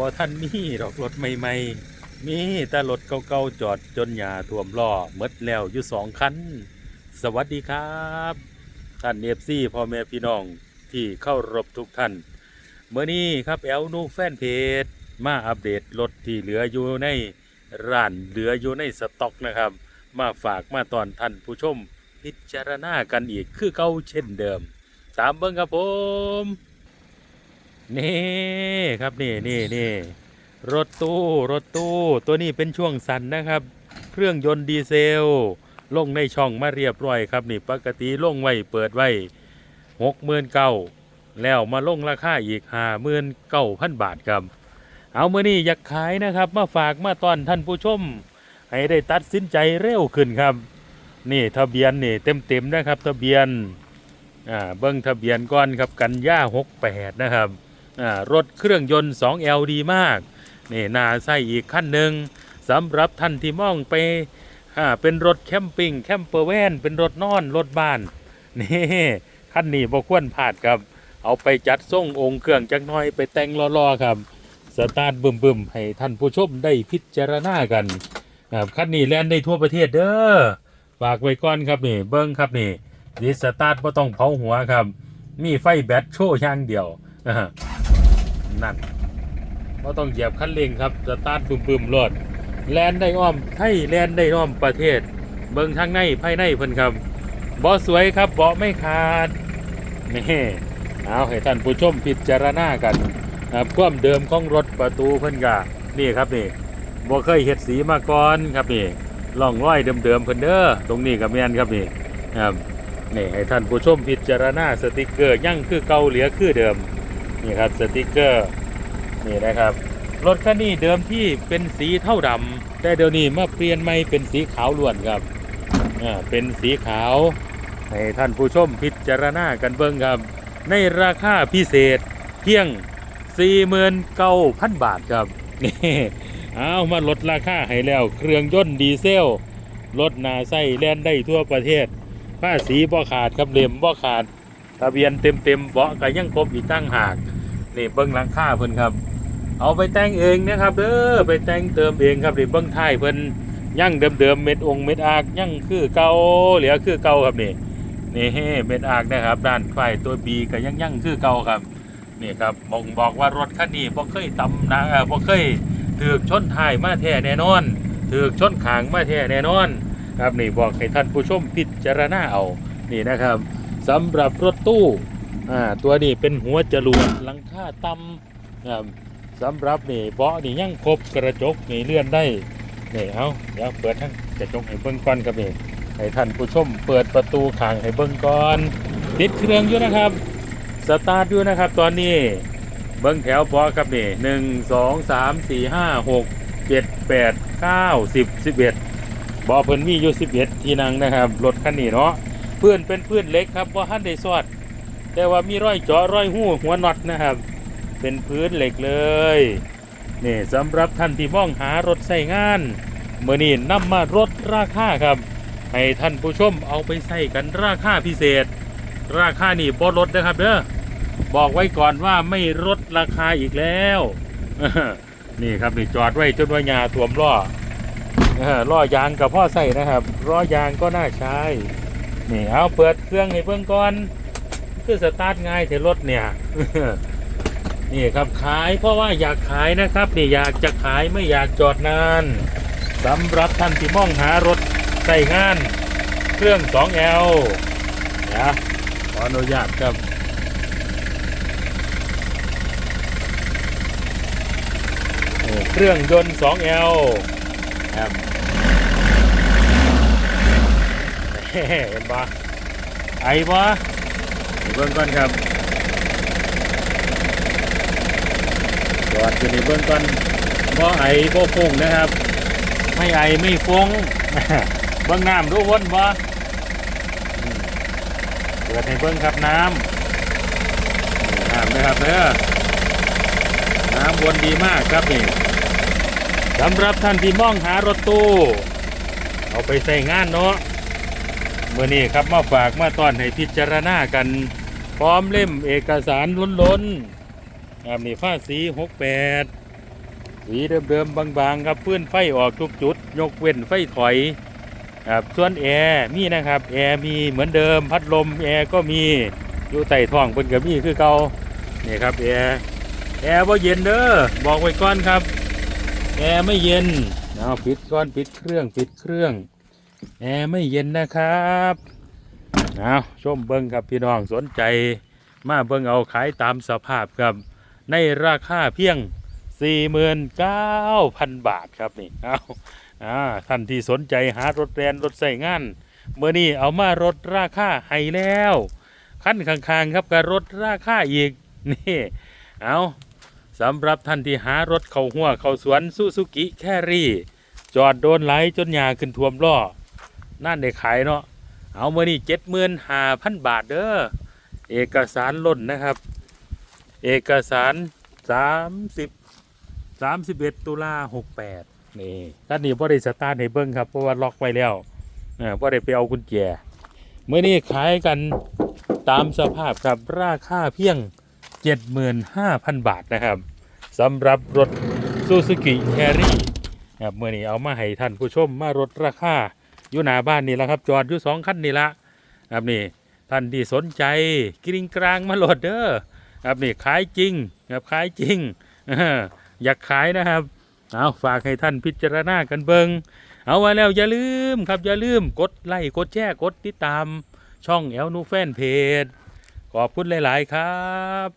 บ่ท่านมีดอกรถใหม่ๆ มีแต่รถเก่าๆจอดจนหญ้าท่วมล้อหมดแล้วอยู่สองคัน สวัสดีครับ ท่านเอฟซีพ่อแม่พี่น้องที่เข้ารบทุกท่านเมื่อนี้ครับแอลนูแฟนเพจมาอัปเดตรถที่เหลืออยู่ในร้านเหลืออยู่ในสต็อกนะครับ มาฝากมาตอนท่านผู้ชมพิจารณากันอีกคือเก่าเช่นเดิม ตามเบิ้งครับผม นี่ครับนี่นี่นี่รถตู้รถตู้ตัวนี้เป็นช่วงสันนะครับ เครื่องยนต์ดีเซล ลงในช่องมาเรียบร้อยครับนี่ปกติลงไว้เปิดไว้หกหมื่นเก้าแล้วมาลงราคาอีกห้าหมื่นเก้าพันบาทครับเอาเมื่อนี้อยากขายนะครับ มาฝากมาตอนท่านผู้ชม ให้ได้ตัดสินใจเร็วขึ้นครับ นี่ทะเบียนนี่เต็มเต็มๆนะครับ ทะเบียนอ่าเบิ้งทะเบียนก่อนครับกันย่าหกแปดนะครับ รถเครื่องยนต์ 2L ดีมากนี่นาใส่อีกขั้นหนึ่งสำหรับท่านที่มองไปเป็นรถแคมปิ้งแคมเปอร์แวนเป็นรถนอนรถบ้านนี่ขั้นนี้บ่ควรพลาดครับ เอาไปจัดส่งองค์เครื่องจักหน้อยไปแต่งรอๆครับ สตาร์ทบึมๆ ให้ท่านผู้ชมได้พิจารณากันครับคันนี้แล่นได้ทั่วประเทศเด้อฝากไว้ก่อนครับนี่ เบิ้งครับนี่ดิสตาร์ทบ่ต้องเผาหัวครับ มีไฟแบตโชว์อย่างเดียว อ่านั่นบ่ต้องเหยียบคันเร่งครับสตาร์ทบึมๆรถแลนได้อ้อมไทยแลนได้อ้อมประเทศ เบิ้งทางในภายในเพิ่นครับบ่สวยครับเบ่ไม่ขาดนี่เอาให้ท่านผู้ชมพิจารณากันครับความเดิมของรถประตูเพิ่นกะนี่ครับนี่บ่เคยเฮ็ดสีมาก่อนครับนี่ล่องรอยเดิมๆเพิ่นเด้อตรงนี้ก็แม่นครับนี่ครับนี่ให้ท่านผู้ชมพิจารณาสติกเกอร์ยังคือเก่าเหลือคือเดิม นี่ครับสติกเกอร์นี่นะครับรถคันนี้เดิมที่เป็นสีเท่าดำแต่เดี๋ยวนี้มาเปลี่ยนใหม่เป็นสีขาวล้วนครับอ่าเป็นสีขาวให้ท่านผู้ชมพิจารณากันเบิ่งครับ ในราคาพิเศษเพียง 49,000 บาทครับนี่เอามาลดราคาให้แล้ว เครื่องยนต์ดีเซลรถนาไส้แล่นได้ทั่วประเทศภาษีบ่ขาดครับเล่มบ่ขาด ทะเบียนเต็มเต็มเบาะก็ยังครบอีกตั้งหาก นี่เบิ้งหลังค่าเพิ่นครับ เอาไปแต่งเองนะครับเด้อไปแต่งเติมเองครับนี่เบิ้งท้ายเพิ่นยังเดิมๆเม็ดองเม็ดอากยังคือเก่าเหลือคือเก่าครับนี่นี่เม็ดอากนะครับ ด้านฝ่ายตัวบีก็ยังยังคือเก่าครับนี่ครับบอกบอกว่ารถคันนี้บ่เคยตำนะเออบ่เคยถือกชนท้ายมาแท้แน่นอนถือกชนขางมาแท้แน่นอน ครับนี่บอกให้ท่านผู้ชมพิจารณาเอานี่นะครับสำหรับรถตู้ อ่าตัวนี้เป็นหัวจรวดหลังคาต่ำสำหรับนี่เบาะนี่ยังครบกระจกนี่เลื่อนได้นี่เอาเดี๋ยวเปิดทั้งกระจกให้เบิ่งก่อนครับนี่ให้ท่านผู้ชมเปิดประตูข้างให้เบิ่งก่อนติดเครื่องอยู่นะครับสตาร์ทอยู่นะครับ ตอนนี้เบิ้งแถวบอครับนี่หนึ่งสองสามสี่ห้าหกเจ็ดแปดเก้าสิบสิบเอ็ดบอเพิ่นมีอยู่สิบเอ็ดที่นั่งนะครับรถคันนี้เนาะเพื่อนเป็นเพื่อนเล็กครับว่าท่านได้สอด แต่ว่ามีร้อยเจาะร้อยหูหัวน็อตนะครับ เป็นพื้นเหล็กเลยนี่สำหรับท่านที่มองหารถใส่งานเมื่อนี้นำมาลดราคาครับ ให้ท่านผู้ชมเอาไปใส่กันราคาพิเศษ ราคานี่บ่ลดนะครับเด้อบอกไว้ก่อนว่าไม่ลดราคาอีกแล้วนี่ครับนี่จอดไว้จนว่าหญ้าท่วมล้อล้อยางกับพ่อใส่นะครับล้อยางก็น่าใช้นี่เอาเปิดเครื่องให้เบิ่งก่อน คือสตาร์ทง่ายแต่รถเนี่ยนี่ครับขายเพราะว่าอยากขายนะครับนี่อยากจะขายไม่อยากจอดนานสำหรับท่านที่มองหารถใส่งาน เครื่อง 2L นะขออนุญาตครับเครื่องยนต์ 2L ครับเห็นปะไอ้ปะ บิ่งก่อนครับจอดอยู่ในเบื้องก่อนบ่ไอ้บ่ฟงนะครับ ไม่ไอ้ไม่ฟงเบื้องน้ำรู้วนบ่เปิดให้เบื้องครับน้ำน้ำนะครับเด้อน้ำวนดีมากครับนี่สำหรับท่านที่มองหารถตู้ เอาไปใส่งานเนาะเมื่อนี้ครับมาฝากมาตอนให้พิจารณากัน พร้อมเล่มเอกสารล้นๆครับนี่ฟ้าสีหกแปดสีเดิมๆบางๆ ครับฟื้นไฟออกทุกจุด ยกเว้นไฟถอยครับส่วนแอร์มีนะครับแอร์มีเหมือนเดิมพัดลมแอร์ก็มีอยู่ใต้ท้องเพิ่นก็มีคือเก่านี่ครับแอร์แอร์บ่เย็นเด้อบอกไว้ก่อนครับแอร์ไม่เย็นเอาปิดก่อนปิดเครื่องปิดเครื่อง แอร์ไม่เย็นนะครับ เอาชมเบิ้งครับพี่น้องสนใจ มาเบิ้งเอาขายตามสภาพครับ ในราคาเพียง 49,000 บาทครับนี่เอาอ่าท่านที่สนใจหารถแรนรถใส่งานเมื่อนี้เอามาลดราคาให้แล้วขั้นข้างๆครับกับรถราคาอีกนี่เอาสำหรับท่านที่หารถเข้าหัวเข้าสวนซูซูกิแครี่ จอดโดนไหลจนยาขึ้นท่วมล้อนั่นได้ขายเนาะ เอาเมื่อนี้เจ็ดหมื่นห้าพันบาทเด้อเอกสารล่นนะครับ เอกสารสามสิบสามสิบเอ็ดตุลาหกแปดนี่ท่านนี้พ่ได้สตาร์ทให้เบิ้งครับเพราะว่าล็อกไว้แล้วเออพ่ได้ไปเอากุญแจเมื่อนี้ขายกันตามสภาพครับราคาเพียง 75,000 บาทนะครับสำหรับรถ Suzuki Carry ครับเมื่อนี้เอามาให้ท่านผู้ชมมารถราคา อยู่หน้าบ้านนี่แหละครับ จอดอยู่สองคันนี่ละครับนี่ท่านที่สนใจกริงกลางมาโหลดเด้อครับนี่ขายจริงครับขายจริงอออยากขายนะครับเอาฝากให้ท่านพิจารณากันเบิงเอาไว้แล้วอย่าลืมครับอย่าลืมกดไลค์กดแชร์กดติดตามช่องแอลนูแฟนเพจขอบคุณหลาย ๆ ครับ